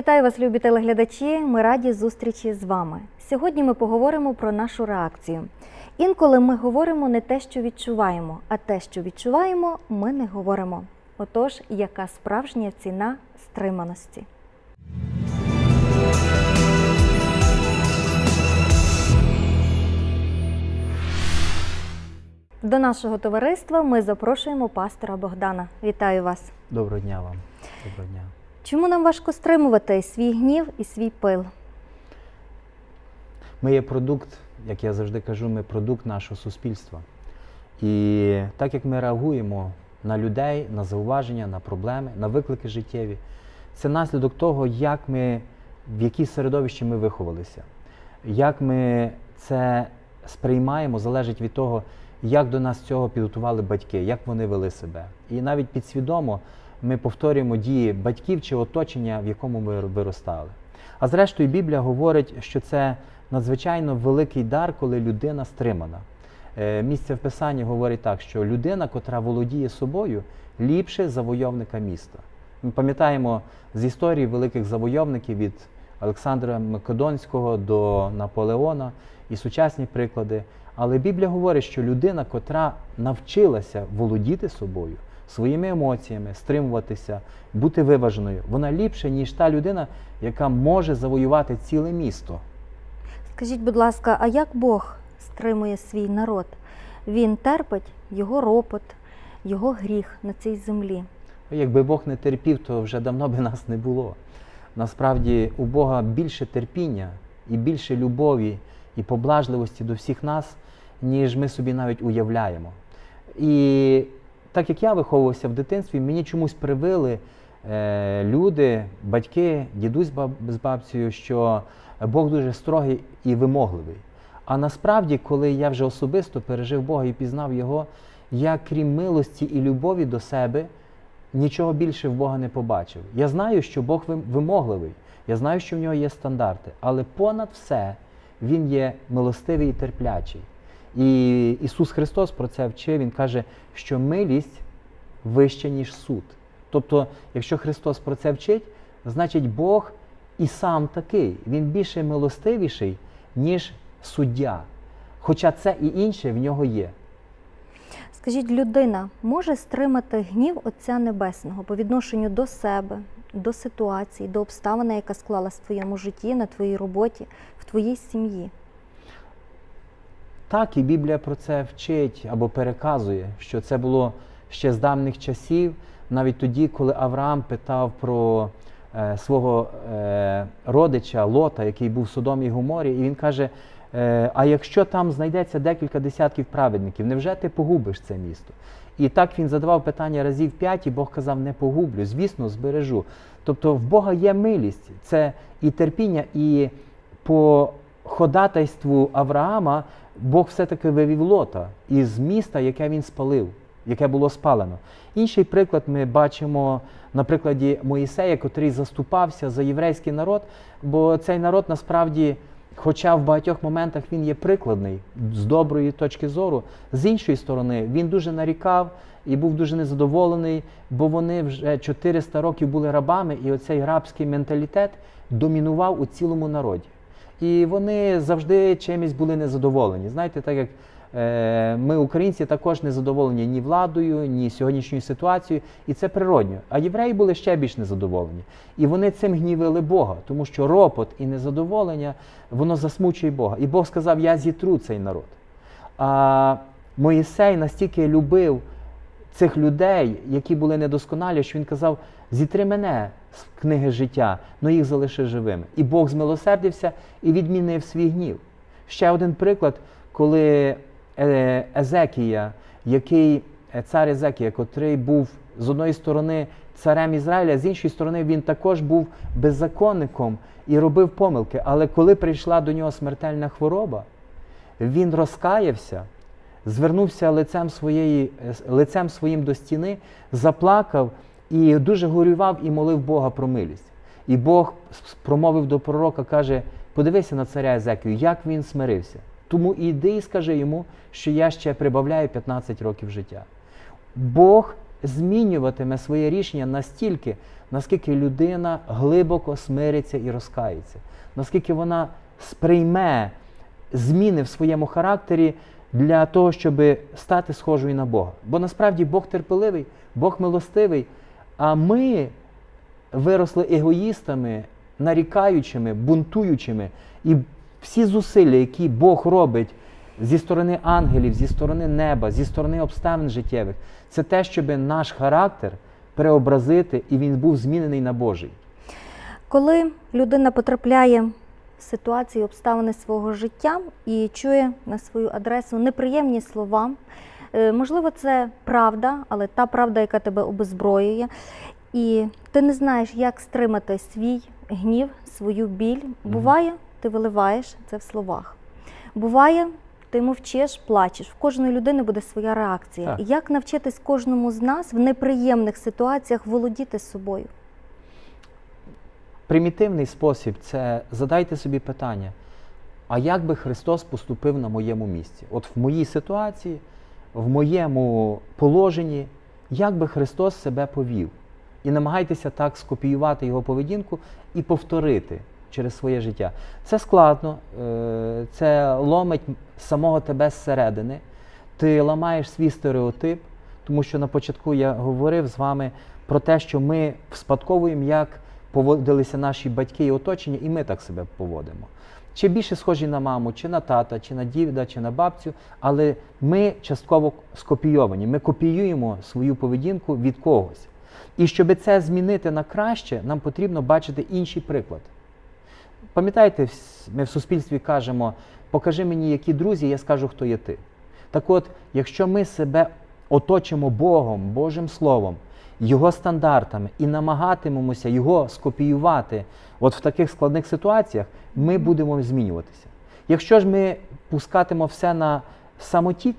Вітаю вас, любі телеглядачі. Ми раді зустрічі з вами. Сьогодні ми поговоримо про нашу реакцію. Інколи ми говоримо не те, що відчуваємо, а те, що відчуваємо, ми не говоримо. Отож, яка справжня ціна стриманості? До нашого товариства ми запрошуємо пастора Богдана. Вітаю вас! Доброго дня вам. Доброго дня. Чому нам важко стримувати свій гнів і свій пил? Ми є продукт, як я завжди кажу, ми продукт нашого суспільства. І так як ми реагуємо на людей, на зауваження, на проблеми, на виклики життєві, це наслідок того, як ми, в якій середовищі ми виховалися. Як ми це сприймаємо, залежить від того, як до нас цього підготували батьки, як вони вели себе. І навіть підсвідомо ми повторюємо дії батьків чи оточення, в якому ми виростали. А зрештою, Біблія говорить, що це надзвичайно великий дар, коли людина стримана. Е, Місце в Писанні говорить так, що людина, котра володіє собою, ліпше завойовника міста. Ми пам'ятаємо з історії великих завойовників від Олександра Македонського до Наполеона і сучасні приклади. Але Біблія говорить, що людина, котра навчилася володіти собою, своїми емоціями, стримуватися, бути виваженою, вона ліпше, ніж та людина, яка може завоювати ціле місто. Скажіть, будь ласка, а як Бог стримує свій народ? Він терпить його ропот, його гріх на цій землі. Якби Бог не терпів, то вже давно би нас не було. Насправді у Бога більше терпіння і більше любові і поблажливості до всіх нас, ніж ми собі навіть уявляємо. І так як я виховувався в дитинстві, мені чомусь привили е, люди, батьки, дідусь з баб, з бабцею, що Бог дуже строгий і вимогливий. А насправді, коли я вже особисто пережив Бога і пізнав Його, я крім милості і любові до себе нічого більше в Бога не побачив. Я знаю, що Бог вимогливий, я знаю, що в нього є стандарти, але понад все Він є милостивий і терплячий. І Ісус Христос про це вчив, Він каже, що милість вища, ніж суд. Тобто, якщо Христос про це вчить, значить Бог і сам такий, Він більше милостивіший, ніж суддя. Хоча це і інше в нього є. Скажіть, людина може стримати гнів Отця Небесного по відношенню до себе, до ситуації, до обставини, яка склалась в твоєму житті, на твоїй роботі, в твоїй сім'ї? Так, і Біблія про це вчить або переказує, що це було ще з давніх часів, навіть тоді, коли Авраам питав про е, свого е, родича Лота, який був в Содомі і Гоморі, і він каже: А якщо там знайдеться декілька десятків праведників, невже ти погубиш це місто? І так він задавав питання разів п'ять, і Бог казав: не погублю, звісно, збережу. Тобто в Бога є милість, це і терпіння, і по ходатайству Авраама Бог все-таки вивів лота із міста, яке він спалив, яке було спалено. Інший приклад ми бачимо на прикладі Моїсея, котрий заступався за єврейський народ, бо цей народ насправді, хоча в багатьох моментах він є прикладний з доброї точки зору, з іншої сторони він дуже нарікав і був дуже незадоволений, бо вони вже 400 років були рабами, і оцей рабський менталітет домінував у цілому народі. І вони завжди чимось були незадоволені. Знаєте, так як ми, українці, також не задоволені ні владою, ні сьогоднішньою ситуацією, і це природньо. А євреї були ще більш незадоволені. І вони цим гнівили Бога, тому що ропот і незадоволення воно засмучує Бога. І Бог сказав: Я зітру цей народ. А Моїсей настільки любив цих людей, які були недосконалі, що він казав: зітри мене з книги життя, но їх залиши живими. І Бог змилосердився і відмінив свій гнів. Ще один приклад, коли е, Езекія, який е, цар Езекія, котрий був з одної сторони царем Ізраїля, з іншої сторони він також був беззаконником і робив помилки. Але коли прийшла до нього смертельна хвороба, він розкаявся, звернувся лицем, своєї, е, лицем своїм до стіни, заплакав і дуже горював і молив Бога про милість. І Бог промовив до пророка, каже: подивися на царя Езекію, як він смирився. Тому іди і скажи йому, що я ще прибавляю 15 років життя. Бог змінюватиме своє рішення настільки, наскільки людина глибоко смириться і розкається, наскільки вона сприйме зміни в своєму характері для того, щоб стати схожою на Бога. Бо насправді Бог терпеливий, Бог милостивий, а ми виросли егоїстами, нарікаючими, бунтуючими. І всі зусилля, які Бог робить зі сторони ангелів, зі сторони неба, зі сторони обставин життєвих, це те, щоб наш характер преобразити, і він був змінений на Божий. Коли людина потрапляє в ситуації, обставини свого життя і чує на свою адресу неприємні слова, е, можливо, це правда, але та правда, яка тебе обезброює, і ти не знаєш, як стримати свій гнів, свою біль. Буває, ти виливаєш це в словах. Буває, ти мовчиш, плачеш. В кожної людини буде своя реакція. Так. Як навчитись кожному з нас в неприємних ситуаціях володіти собою? Примітивний спосіб це задайте собі питання: а як би Христос поступив на моєму місці? От в моїй ситуації, в моєму положенні, як би Христос себе повів? І намагайтеся так скопіювати його поведінку і повторити через своє життя. Це складно, е, це ломить самого тебе зсередини. Ти ламаєш свій стереотип, тому що на початку я говорив з вами про те, що ми вспадковуємо, як поводилися наші батьки і оточення, і ми так себе поводимо. Чи більше схожі на маму, чи на тата, чи на діда, чи на бабцю, але ми частково скопійовані. Ми копіюємо свою поведінку від когось. І щоб це змінити на краще, нам потрібно бачити інший приклад. Пам'ятаєте, ми в суспільстві кажемо, покажи мені, які друзі, я скажу, хто є ти. Так от, якщо ми себе оточимо Богом, Божим Словом, Його стандартами і намагатимемося його скопіювати от в таких складних ситуаціях, ми будемо змінюватися. Якщо ж ми пускатимо все на самотік,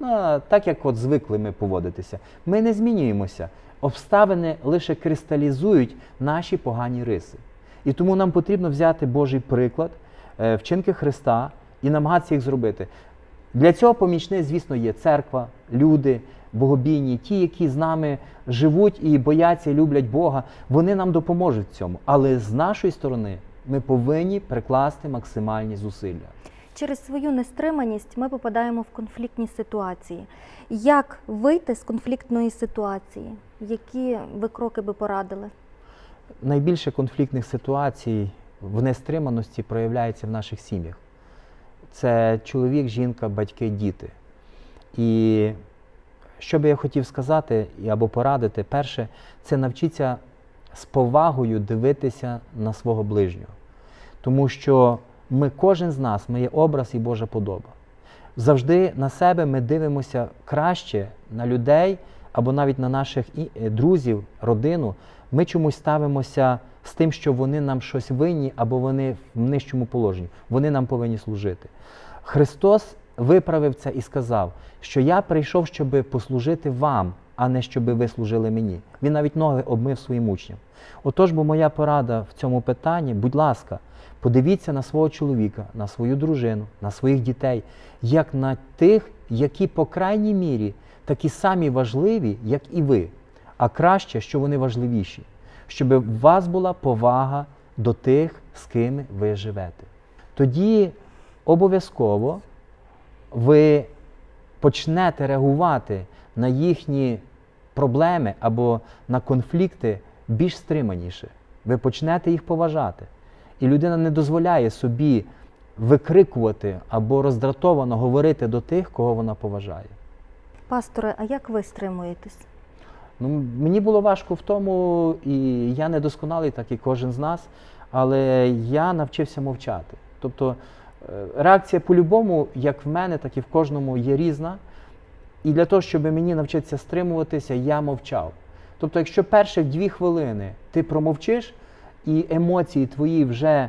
ну, так як от звикли ми поводитися, ми не змінюємося. Обставини лише кристалізують наші погані риси. І тому нам потрібно взяти Божий приклад, е, вчинки Христа і намагатися їх зробити. Для цього помічни, звісно, є церква, люди, богобійні, ті, які з нами живуть і бояться, і люблять Бога, вони нам допоможуть в цьому. Але з нашої сторони ми повинні прикласти максимальні зусилля. Через свою нестриманість ми попадаємо в конфліктні ситуації. Як вийти з конфліктної ситуації? Які ви кроки би порадили? Найбільше конфліктних ситуацій в нестриманості проявляється в наших сім'ях. Це чоловік, жінка, батьки, діти. І що би я хотів сказати або порадити, перше, це навчіться з повагою дивитися на свого ближнього. Тому що ми, кожен з нас, ми є образ і Божа подоба. Завжди на себе ми дивимося краще на людей або навіть на наших е, друзів, родину. Ми чомусь ставимося з тим, що вони нам щось винні або вони в нижчому положенні. Вони нам повинні служити. Христос виправив це і сказав, що я прийшов, щоб послужити вам, а не щоб ви служили мені. Він навіть ноги обмив своїм учням. Отож, бо моя порада в цьому питанні, будь ласка, подивіться на свого чоловіка, на свою дружину, на своїх дітей, як на тих, які по крайній мірі такі самі важливі, як і ви, а краще, що вони важливіші, щоб у вас була повага до тих, з ким ви живете. Тоді обов'язково ви почнете реагувати на їхні проблеми або на конфлікти більш стриманіше. Ви почнете їх поважати. І людина не дозволяє собі викрикувати або роздратовано говорити до тих, кого вона поважає. Пасторе, а як ви стримуєтесь? Ну, мені було важко в тому, і я не досконалий, так і кожен з нас, але я навчився мовчати. Тобто е, реакція по-любому, як в мене, так і в кожному, є різна. І для того, щоб мені навчитися стримуватися, я мовчав. Тобто, якщо перших дві хвилини ти промовчиш, і емоції твої вже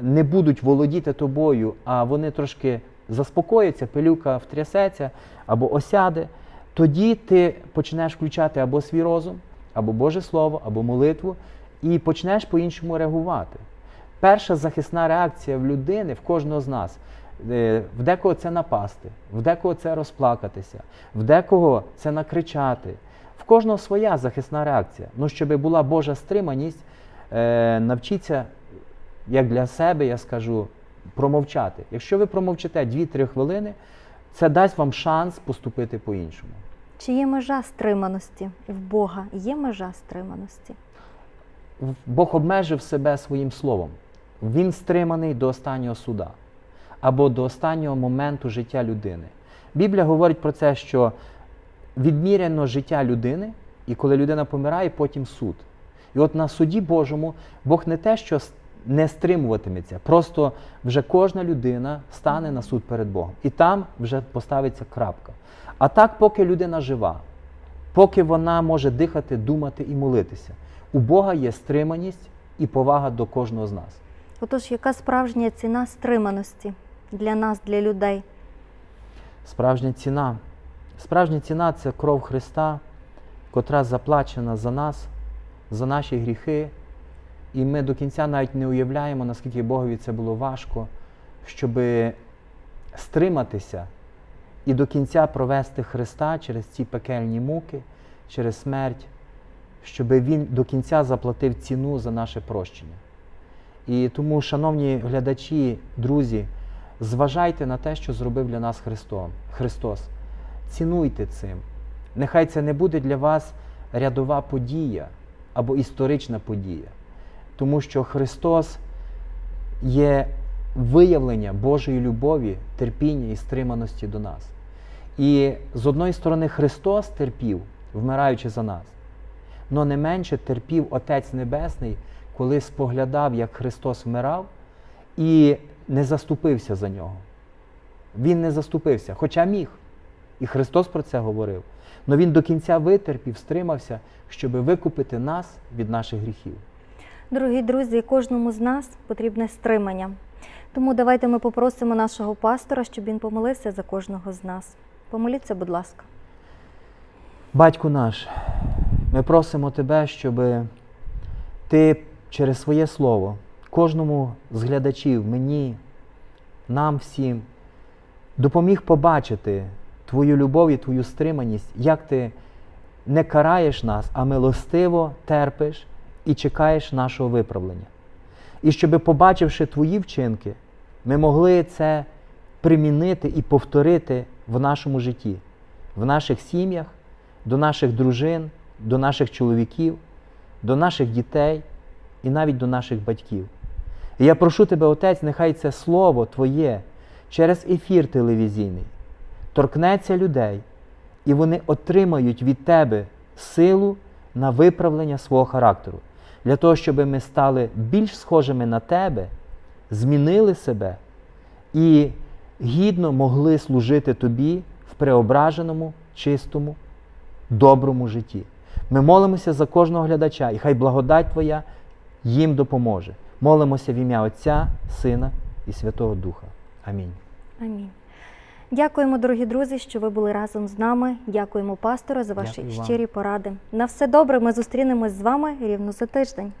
не будуть володіти тобою, а вони трошки заспокояться, пилюка втрясеться або осяде, тоді ти почнеш включати або свій розум, або Боже Слово, або молитву, і почнеш по-іншому реагувати. Перша захисна реакція в людини, в кожного з нас. е, В декого це напасти, в декого це розплакатися, в декого це накричати, В кожного своя захисна реакція. Ну, щоб була Божа стриманість, е, навчіться, як для себе, я скажу, промовчати. Якщо ви промовчите 2-3 хвилини, це дасть вам шанс поступити по-іншому. Чи є межа стриманості? В Бога є межа стриманості? Бог обмежив себе своїм словом. Він стриманий до останнього суда або до останнього моменту життя людини. Біблія говорить про це, що відміряно життя людини, і коли людина помирає, потім суд. І от на суді Божому Бог не те, що не стримуватиметься, просто вже кожна людина стане на суд перед Богом. І там вже поставиться крапка. А так, поки людина жива, поки вона може дихати, думати і молитися, у Бога є стриманість і повага до кожного з нас. Отож, яка справжня ціна стриманості для нас, для людей? Справжня ціна. Справжня ціна це кров Христа, котра заплачена за нас, за наші гріхи. І ми до кінця навіть не уявляємо, наскільки Богові це було важко, щоб стриматися і до кінця провести Христа через ці пекельні муки, через смерть, щоб Він до кінця заплатив ціну за наше прощення. І тому, шановні глядачі, друзі, зважайте на те, що зробив для нас Христос. Цінуйте цим. Нехай це не буде для вас рядова подія або історична подія, тому що Христос є виявлення Божої любові, терпіння і стриманості до нас. І з одної сторони, Христос терпів, вмираючи за нас, але не менше терпів Отець Небесний, коли споглядав, як Христос вмирав, і не заступився за нього. Він не заступився, хоча міг. І Христос про це говорив. Але Він до кінця витерпів, стримався, щоб викупити нас від наших гріхів. Дорогі друзі, кожному з нас потрібне стримання. Тому давайте ми попросимо нашого пастора, щоб він помолився за кожного з нас. Помоліться, будь ласка. Батьку наш, ми просимо Тебе, щоб Ти через своє слово кожному з глядачів, мені, нам всім, допоміг побачити Твою любов і Твою стриманість, як Ти не караєш нас, а милостиво терпиш і чекаєш нашого виправлення. І щоб, побачивши Твої вчинки, ми могли це примінити і повторити в нашому житті, в наших сім'ях, до наших дружин, до наших чоловіків, до наших дітей і навіть до наших батьків. І я прошу тебе, Отець, нехай це слово Твоє через ефір телевізійний торкнеться людей, і вони отримають від Тебе силу на виправлення свого характеру, для того, щоб ми стали більш схожими на Тебе, змінили себе і гідно могли служити Тобі в преображеному, чистому, доброму житті. Ми молимося за кожного глядача, і хай благодать Твоя їм допоможе. Молимося в ім'я Отця, Сина і Святого Духа. Амінь. Амінь. Дякуємо, дорогі друзі, що ви були разом з нами. Дякуємо пастору за ваші Дякую вам. щирі поради. На все добре. Ми зустрінемось з вами рівно за тиждень.